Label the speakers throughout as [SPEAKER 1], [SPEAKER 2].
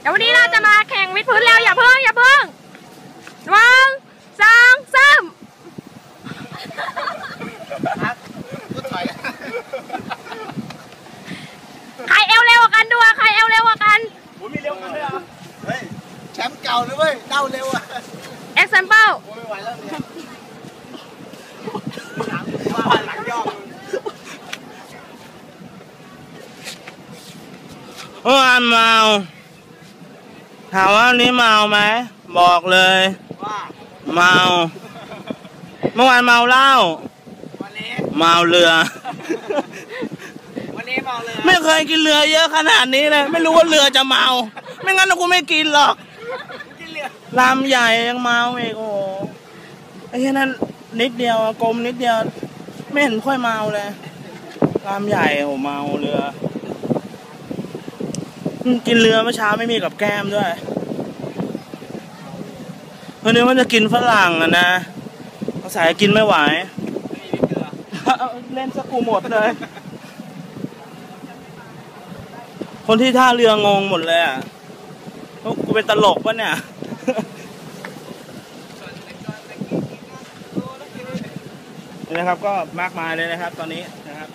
[SPEAKER 1] เดี๋ยววันนี้เราจะมาแข่งวิดพื้นเร็วอย่าเพิ่งอย่าเพิ่งหนึ่งสองสาม
[SPEAKER 2] กูถอย
[SPEAKER 1] ใครเอวเร็วกว่ากันดูอะใครเอวเร็วกว่ากัน
[SPEAKER 2] เฮ้ยแชมป์เก่าเลยเว้ยเด้าเร็วอะ
[SPEAKER 1] example
[SPEAKER 2] กูไม่ไหวแล้วเนี่ยหลังว่าหลังย่อ
[SPEAKER 3] เมื่อวานเมา ถามว่าวันนี้เมาไหม บอกเลย
[SPEAKER 2] ว่า
[SPEAKER 3] เมา เมื่อวานเมาเหล้า
[SPEAKER 2] วันนี้
[SPEAKER 3] เมาเรือ
[SPEAKER 2] วันนี้มองเลย
[SPEAKER 3] ไม่เคยกินเรือเยอะขนาดนี้เลย ไม่รู้ว่าเรือจะเมา ไม่งั้นกูไม่กินหรอก
[SPEAKER 2] กินเหลือ
[SPEAKER 3] ลำใหญ่ยังเมาอีกโอ้โหไอ้แค่นั้นนิดเดียวอะกลมนิดเดียว ไม่เห็นค่อยเมาเลยลำใหญ่โอ้โหเมาเรืออืม กินเรือเมื่อเช้าไม่มีกับแก้มด้วย วันนี้ว่าจะกินฝรั่งอะนะภาษายกินไม่ไหว
[SPEAKER 2] ไเเล่
[SPEAKER 3] นสกูหมดเลย คนที่ท่าเรืองงหมดเลยอะเอ้ากูเป็นตลกปะเนี่ยนี่นะครับก็มากมายเลยนะครับ ตอนนี้นะครับ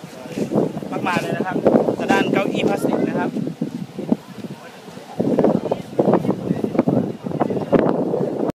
[SPEAKER 3] มากมายเลยนะครับกระด้านเก้าอี้พลาสติกนะครับ